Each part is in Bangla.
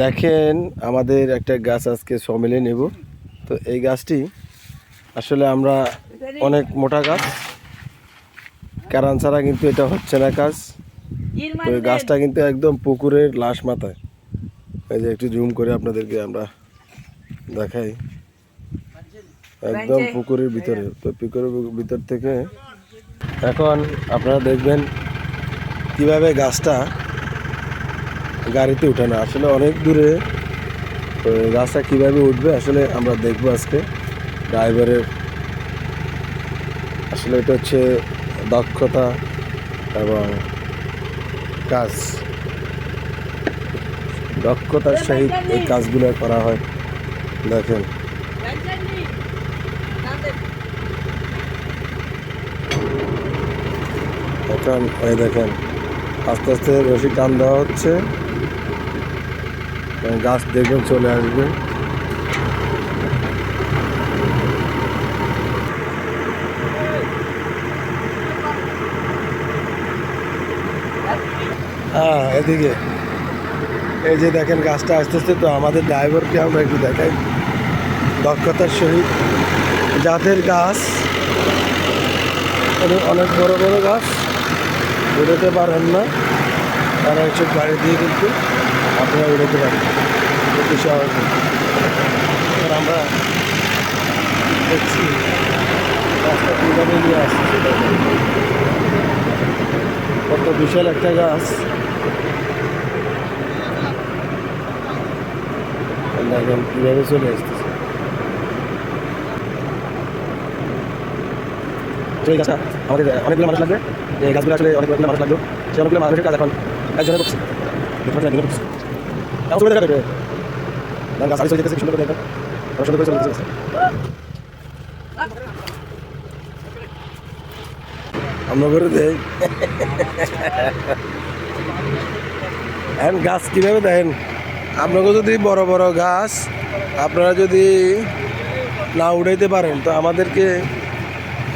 দেখেন আমাদের একটা গাছ আজকে সমিলে নেব। তো এই গাছটি আসলে আমরা অনেক মোটা গাছ। কারণ ছাড়া কিন্তু এটা হচ্ছে না কাজ। তো এই গাছটা কিন্তু একদম পুকুরের লাশ মাথায়। এই যে একটু জুম করে আপনাদেরকে আমরা দেখাই। একদম পুকুরের ভিতরে। তো পুকুরের ভিতর থেকে এখন আপনারা দেখবেন কীভাবে গাছটা গাড়িতে উঠানো। আসলে অনেক দূরে, তো এই গাছটা কীভাবে উঠবে আসলে আমরা দেখব আজকে। ড্রাইভারের আসলে এটা হচ্ছে দক্ষতা এবং কাজ। দক্ষতার সহিত এই কাজগুলো করা হয়। দেখেন। এখন এই দেখেন, আস্তে আস্তে রশি টান দেওয়া হচ্ছে। গাছ দেখবেন চলে আসবে। হ্যাঁ এদিকে। এই যে দেখেন গাছটা আস্তে আস্তে, তো আমাদের ড্রাইভারকে আমরা একটু দেখাই। দক্ষতার সহিত যাদের গাছ অনেক বড় বড় গাছ উড়োতে পারেন না। তারা এইসব গাড়ি দিয়ে কিন্তু আপনারা উড়োতে পারেন। অতি আমরা দেখছি গাছটা কীভাবে নিয়ে আসছে কত বিশাল একটা গাছ দেখেন কীভাবে চলে আসতেছে তো এই গাছটা আমাদের অনেকগুলো মানুষ লাগবে এই গাছগুলো আসলে অনেকগুলো মানুষ লাগবে সে অনেকগুলো মানুষের কাজ এখন একজনে করছে পাচ্ছেন করছে চলে গাছ কীভাবে দেখেন? আপনাকে যদি বড় বড় গাছ আপনারা যদি না উড়াইতে পারেন, তো আমাদেরকে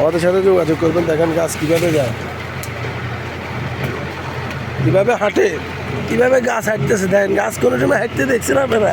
আমাদের সাথে যোগাযোগ করবেন, দেখেন গাছ কীভাবে যায়। কীভাবে হাঁটে, কীভাবে গাছ হাঁটতেছে, দেখেন গাছ কোনো সময় হাঁটতে দেখছেন আপনারা।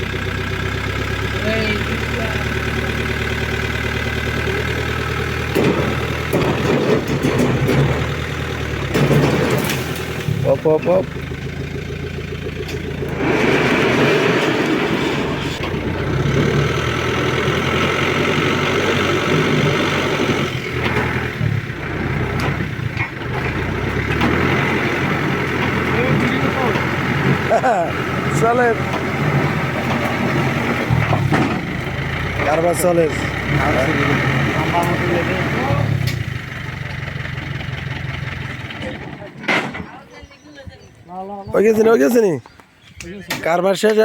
Pop pop op. Salut. Karma solid. ওই গেছিনি ওই গেছিনি কারবার শেষ